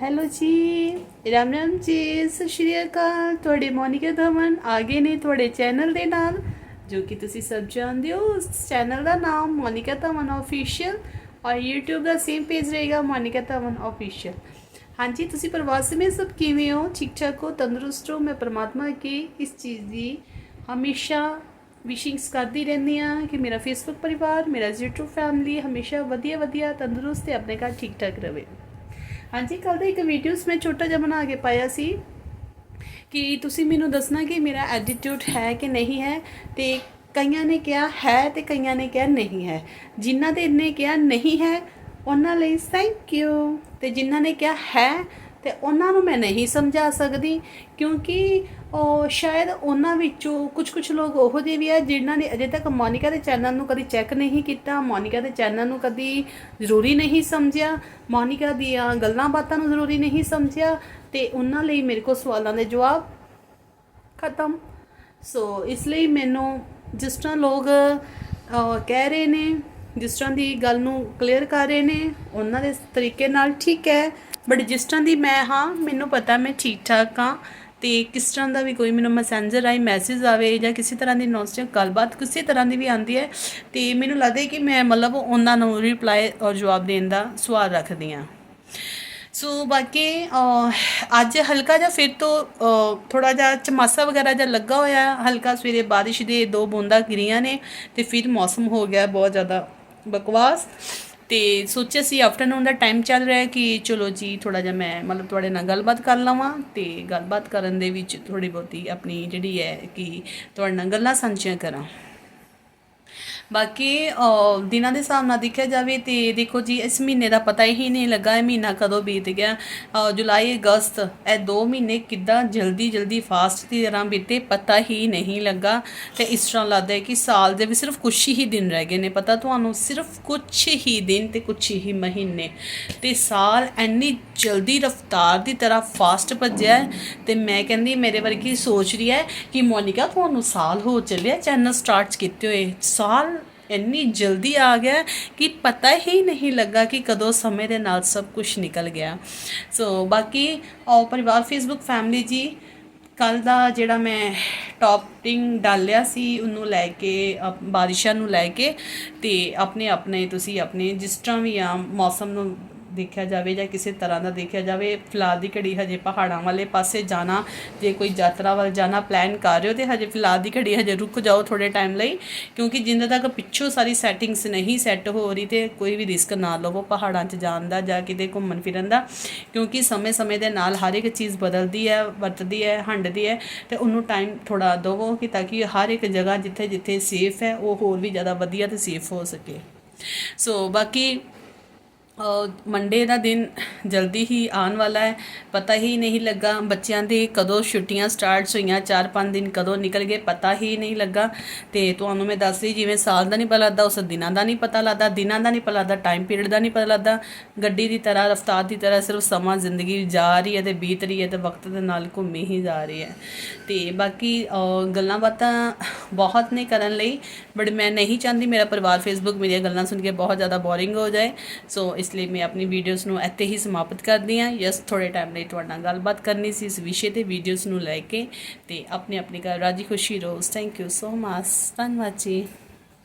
Hello ਜੀ। ਰਾਮ ਰਾਮ ਜੀ, ਸਤਿ ਸ਼੍ਰੀ ਅਕਾਲ। ਤੁਹਾਡੇ ਮੋਨਿਕਾ ਧਵਨ ਆਗੇ ਨੇ ਤੁਹਾਡੇ ਚੈਨਲ ਦੇ ਨਾਲ, ਜੋ ਕਿ ਤੁਸੀਂ ਸਭ ਜਾਣਦੇ ਹੋ। ਉਸ ਚੈਨਲ ਦਾ ਨਾਮ ਮੋਨਿਕਾ ਧਵਨ ਆਫੀਸ਼ੀਅਲ ਔਰ YouTube ਦਾ ਸੇਮ ਪੇਜ ਰਹੇਗਾ ਮੋਨਿਕਾ ਧਵਨ ਆਫੀਸ਼ੀਅਲ ਹਾਂਜੀ, ਤੁਸੀਂ ਪ੍ਰਵਾਸ ਵਿੱਚ ਸਭ ਕਿਵੇਂ ਹੋ? ਠੀਕ ਠਾਕ ਹੋ? ਤੰਦਰੁਸਤ ਹੋ ਮੈਂ ਪਰਮਾਤਮਾ ਅੱਗੇ ਇਸ ਚੀਜ਼ ਦੀ ਹਮੇਸ਼ਾ ਵਿਸ਼ਿੰਗਸ ਕਰਦੀ ਰਹਿੰਦੀ ਆ ਕਿ ਮੇਰਾ ਫੇਸਬੁੱਕ ਪਰਿਵਾਰ, ਮੇਰਾ YouTube ਫੈਮਿਲੀ ਹਮੇਸ਼ਾ ਵਧੀਆ ਵਧੀਆ ਤੰਦਰੁਸਤ ਤੇ ਆਪਣੇ ਘਰ ਠੀਕ ਠਾਕ ਰਹੇ। ਹਾਂਜੀ ਕੱਲ ਦਾ ਇੱਕ ਵੀਡੀਓਸ ਮੈਂ ਛੋਟਾ ਜਿਹਾ ਬਣਾ ਕੇ ਪਾਇਆ ਸੀ ਕਿ ਤੁਸੀਂ ਮੈਨੂੰ ਦੱਸਣਾ ਕਿ ਮੇਰਾ ਐਟੀਟਿਊਡ ਹੈ ਕਿ ਨਹੀਂ ਹੈ ਤੇ ਕਈਆਂ ਨੇ ਕਿਹਾ ਹੈ ਤੇ ਕਈਆਂ ਨੇ ਕਿਹਾ ਨਹੀਂ ਹੈ। ਜਿਨ੍ਹਾਂ ਦੇ ਨੇ ਕਿਹਾ ਨਹੀਂ ਹੈ, ਉਹਨਾਂ ਲਈ ਥੈਂਕ ਯੂ ਤੇ ਜਿਨ੍ਹਾਂ ਨੇ ਕਿਹਾ ਹੈ ਤੇ ਉਹਨਾਂ ਨੂੰ ਮੈਂ ਨਹੀਂ ਸਮਝਾ ਸਕਦੀ ਕਿਉਂਕਿ ਉਹ ਸ਼ਾਇਦ ਉਹਨਾਂ ਵਿੱਚੋਂ ਕੁਝ ਕੁਝ ਲੋਕ ਉਹੋ ਜਿਹੇ ਵੀ ਆ ਜਿਨ੍ਹਾਂ ਨੇ ਅਜੇ ਤੱਕ ਮੋਨਿਕਾ ਦੇ ਚੈਨਲ ਨੂੰ ਕਦੀ ਚੈੱਕ ਨਹੀਂ ਕੀਤਾ, ਮੋਨਿਕਾ ਦੇ ਚੈਨਲ ਨੂੰ ਕਦੀ ਜ਼ਰੂਰੀ ਨਹੀਂ ਸਮਝਿਆ, ਮੋਨਿਕਾ ਦੀਆਂ ਗੱਲਾਂ ਬਾਤਾਂ ਨੂੰ ਜ਼ਰੂਰੀ ਨਹੀਂ ਸਮਝਿਆ ਤੇ ਉਹਨਾਂ ਲਈ ਮੇਰੇ ਕੋਲ ਸਵਾਲਾਂ ਦੇ ਜਵਾਬ ਖਤਮ। ਸੋ ਇਸ ਲਈ ਮੈਨੂੰ ਜਿਸ ਤਰ੍ਹਾਂ ਲੋਕ ਕਹਿ ਰਹੇ ਨੇ, ਜਿਸ ਤਰ੍ਹਾਂ ਦੀ ਗੱਲ ਨੂੰ ਕਲੀਅਰ ਕਰ ਰਹੇ ਨੇ, ਉਹਨਾਂ ਦੇ ਤਰੀਕੇ ਨਾਲ ਠੀਕ ਹੈ ਬਟ ਜਿਸ ਤਰ੍ਹਾਂ ਦੀ ਮੈਂ ਹਾਂ, ਮੈਨੂੰ ਪਤਾ ਮੈਂ ਠੀਕ ਠਾਕ ਹਾਂ। ਤੇ ਕਿਸ ਤਰ੍ਹਾਂ ਦਾ ਵੀ ਕੋਈ ਮੈਨੂੰ ਮੈਸੇਂਜਰ ਆਈ ਮੈਸੇਜ ਆਵੇ ਜਾਂ ਕਿਸੇ ਤਰ੍ਹਾਂ ਦੀ ਨੌਸਟਿਕ ਗੱਲਬਾਤ ਕਿਸੇ ਤਰ੍ਹਾਂ ਦੀ ਵੀ ਆਉਂਦੀ ਹੈ, ਤੇ ਮੈਨੂੰ ਲੱਗਦਾ ਕਿ ਮੈਂ ਮਤਲਬ ਉਹਨਾਂ ਨੂੰ ਰਿਪਲਾਈ ਔਰ ਜਵਾਬ ਦੇਣ ਦਾ ਸਵਾਲ ਰੱਖਦੀ ਹਾਂ। ਸੋ ਬਾਕੀ ਅੱਜ ਹਲਕਾ ਜਿਹਾ ਫਿਰ ਤੋਂ ਥੋੜਾ ਜਿਹਾ ਚਮਾਸਾ ਵਗੈਰਾ ਜਿਹਾ ਲੱਗਾ ਹੋਇਆ, ਹਲਕਾ ਸਵੇਰੇ ਬਾਰਿਸ਼ ਦੇ ਦੋ ਬੂੰਦਾਂ ਗਿਰੀਆਂ ਨੇ ਤੇ ਫਿਰ ਮੌਸਮ ਹੋ ਗਿਆ ਬਹੁਤ ਜ਼ਿਆਦਾ ਬਕਵਾਸ। ਤੇ ਸੋਚਿਆ ਸੀ ਆਫਟਰਨੂਨ ਦਾ ਟਾਈਮ ਚੱਲ ਰਿਹਾ ਕਿ ਚਲੋ ਜੀ ਥੋੜਾ ਜਿਹਾ ਮੈਂ ਮਤਲਬ ਤੁਹਾਡੇ ਨਾਲ ਗੱਲਬਾਤ ਕਰ ਲਵਾਂ ਤੇ ਗੱਲਬਾਤ ਕਰਨ ਦੇ ਵਿੱਚ ਥੋੜੀ ਬਹੁਤੀ ਆਪਣੀ ਜਿਹੜੀ ਹੈ ਕਿ ਤੁਹਾਡੇ ਨਾਲ ਗੱਲਾਂ ਸਾਂਝੀਆਂ ਕਰਾਂ। ਬਾਕੀ ਦਿਨਾਂ ਦੇ ਹਿਸਾਬ ਨਾਲ ਦੇਖਿਆ ਜਾਵੇ ਤੇ ਦੇਖੋ ਜੀ, ਇਸ ਮਹੀਨੇ ਦਾ ਪਤਾ ਹੀ ਨਹੀਂ ਲੱਗਾ ਇਹ ਮਹੀਨਾ ਕਦੋਂ ਬੀਤ ਗਿਆ। ਜੁਲਾਈ, ਅਗਸਤ, ਇਹ ਦੋ ਮਹੀਨੇ ਕਿੱਦਾਂ ਜਲਦੀ ਜਲਦੀ ਫਾਸਟ ਦੀ ਤਰ੍ਹਾਂ ਬੀਤੇ, ਪਤਾ ਹੀ ਨਹੀਂ ਲੱਗਾ। ਤੇ ਇਸ ਤਰ੍ਹਾਂ ਲੱਗਦਾ ਹੈ ਕਿ ਸਾਲ ਦੇ ਵੀ ਸਿਰਫ ਕੁਝ ਹੀ ਦਿਨ ਰਹਿ ਗਏ ਨੇ। ਪਤਾ ਤੁਹਾਨੂੰ ਸਿਰਫ ਕੁਝ ਹੀ ਦਿਨ ਤੇ ਕੁਝ ਹੀ ਮਹੀਨੇ। ਤੇ ਸਾਲ ਇੰਨੀ ਜਲਦੀ ਰਫ਼ਤਾਰ ਦੀ ਤਰ੍ਹਾਂ ਫਾਸਟ ਭੱਜਿਆ ਹੈ ਤੇ ਮੈਂ ਕਹਿੰਦੀ, ਮੇਰੇ ਵਰਗੀ ਸੋਚ ਰਹੀ ਹੈ ਕਿ ਮੋਨਿਕਾ, ਤੁਹਾਨੂੰ ਸਾਲ ਹੋ ਚੱਲਿਆ ਚੈਨਲ ਸਟਾਰਟ ਕੀਤੇ ਹੋਏ। ਸਾਲ ਇੰਨੀ ਜਲਦੀ ਆ ਗਿਆ ਕਿ ਪਤਾ ਹੀ ਨਹੀਂ ਲੱਗਾ ਕਿ ਕਦੋਂ ਸਮੇਂ ਦੇ ਨਾਲ ਸਭ ਕੁਝ ਨਿਕਲ ਗਿਆ। ਸੋ ਬਾਕੀ ਆਓ ਪਰਿਵਾਰ ਫੇਸਬੁੱਕ ਫੈਮਿਲੀ ਜੀ ਕੱਲ ਦਾ ਜਿਹੜਾ ਮੈਂ ਟੌਪਿੰਗ ਡਾਲਿਆ ਸੀ, ਉਹਨੂੰ ਲੈ ਕੇ ਬਾਰਿਸ਼ਾਂ ਨੂੰ ਲੈ ਕੇ ਤੇ ਆਪਣੇ ਆਪਣੇ ਤੁਸੀਂ ਆਪਣੇ ਜਿਸ ਤਰ੍ਹਾਂ ਵੀ ਆ ਮੌਸਮ ਨੂੰ ਦੇਖਿਆ ਜਾਵੇ ਜਾਂ ਕਿਸੇ ਤਰ੍ਹਾਂ ਦਾ ਦੇਖਿਆ ਜਾਵੇ, ਫਿਲਹਾਲ ਦੀ ਘੜੀ ਹਜੇ ਪਹਾੜਾਂ ਵਾਲੇ ਪਾਸੇ ਜਾਣਾ, ਜੇ ਕੋਈ ਯਾਤਰਾ ਵੱਲ ਜਾਣਾ ਪਲਾਨ ਕਰ ਰਹੇ ਹੋ ਤੇ ਹਜੇ ਫਿਲਹਾਲ ਦੀ ਘੜੀ ਹਜੇ ਰੁਕ ਜਾਓ ਥੋੜੇ ਟਾਈਮ ਲਈ, ਕਿਉਂਕਿ ਜਿੰਨੇ ਤੱਕ ਪਿੱਛੋਂ ਸਾਰੀ ਸੈਟਿੰਗਸ ਨਹੀਂ ਸੈੱਟ ਹੋ ਰਹੀ ਤੇ ਕੋਈ ਵੀ ਰਿਸਕ ਨਾ ਲਵੋ ਪਹਾੜਾਂ 'ਚ ਜਾਣ ਦਾ ਜਾਂ ਕਿਤੇ ਘੁੰਮਣ ਫਿਰਨ ਦਾ, ਕਿਉਂਕਿ ਸਮੇਂ-ਸਮੇਂ ਦੇ ਨਾਲ ਹਰ ਇੱਕ ਚੀਜ਼ ਬਦਲਦੀ ਹੈ, ਵਰਤਦੀ ਹੈ, ਹੰਡਦੀ ਹੈ ਤੇ ਉਹਨੂੰ ਟਾਈਮ ਥੋੜਾ ਦਿਵੋ ਕਿ ਤਾਂ ਕਿ ਹਰ ਇੱਕ ਜਗ੍ਹਾ ਜਿੱਥੇ ਜਿੱਥੇ ਸੇਫ ਹੈ, ਉਹ ਹੋਰ ਵੀ ਜ਼ਿਆਦਾ ਵਧੀਆ ਤੇ ਸੇਫ ਹੋ ਸਕੇ। ਸੋ ਬਾਕੀ ਮੰਡੇ ਦਾ ਦਿਨ ਜਲਦੀ ਹੀ ਆਉਣ ਵਾਲਾ ਹੈ। ਪਤਾ ਹੀ ਨਹੀਂ ਲੱਗਾ ਬੱਚਿਆਂ ਦੀ ਕਦੋਂ ਛੁੱਟੀਆਂ ਸਟਾਰਟਸ ਹੋਈਆਂ 4-5 ਦਿਨ ਕਦੋਂ ਨਿਕਲ ਗਏ, ਪਤਾ ਹੀ ਨਹੀਂ ਲੱਗਾ। ਤੇ ਤੁਹਾਨੂੰ ਮੈਂ ਦੱਸ ਰਹੀ, ਜਿਵੇਂ ਸਾਲ ਦਾ ਨਹੀਂ ਪਤਾ ਲੱਗਦਾ, ਉਸ ਦਿਨਾਂ ਦਾ ਨਹੀਂ ਪਤਾ ਲੱਗਦਾ, ਦਿਨਾਂ ਦਾ ਨਹੀਂ ਪਤਾ ਲੱਗਦਾ ਟਾਈਮ ਪੀਰੀਅਡ ਦਾ ਨਹੀਂ ਪਤਾ ਲੱਗਦਾ। ਗੱਡੀ ਦੀ ਤਰ੍ਹਾਂ, ਰਫ਼ਤਾਰ ਦੀ ਤਰ੍ਹਾਂ ਸਿਰਫ ਸਮਾਂ ਜ਼ਿੰਦਗੀ ਜਾ ਰਹੀ ਹੈ ਤੇ ਬੀਤ ਰਹੀ ਹੈ ਤੇ ਵਕਤ ਦੇ ਨਾਲ ਘੁੰਮੀ ਹੀ ਜਾ ਰਹੀ ਹੈ। ਤੇ ਬਾਕੀ ਗੱਲਾਂ ਬਾਤਾਂ ਬਹੁਤ ਨੇ ਕਰਨ ਲਈ ਬਟ ਮੈਂ ਨਹੀਂ ਚਾਹੁੰਦੀ ਮੇਰਾ ਪਰਿਵਾਰ ਫੇਸਬੁੱਕ ਮੇਰੀਆਂ ਗੱਲਾਂ ਸੁਣ ਕੇ ਬਹੁਤ ਜ਼ਿਆਦਾ ਬੋਰਿੰਗ ਹੋ ਜਾਏ। ਸੋ ਇਸ ਲਈ ਮੈਂ ਆਪਣੀ ਵੀਡੀਓਜ਼ ਨੂੰ ਇੱਥੇ ਹੀ ਸਮਾਪਤ ਕਰਦੀ ਹਾਂ। ਯਸ ਥੋੜੇ ਟਾਈਮ ਲਈ ਤੁਹਾਡੇ ਨਾਲ ਗੱਲਬਾਤ ਕਰਨੀ ਸੀ ਇਸ ਵਿਸ਼ੇ ਤੇ ਵੀਡੀਓਜ਼ ਨੂੰ ਲੈ ਕੇ। ਤੇ ਆਪਣੇ ਆਪਣੇ ਘਰ ਰਾਜੀ ਖੁਸ਼ੀ ਰਹੋ। ਥੈਂਕ ਯੂ ਸੋ ਮਚ ਧੰਨਵਾਦ ਜੀ।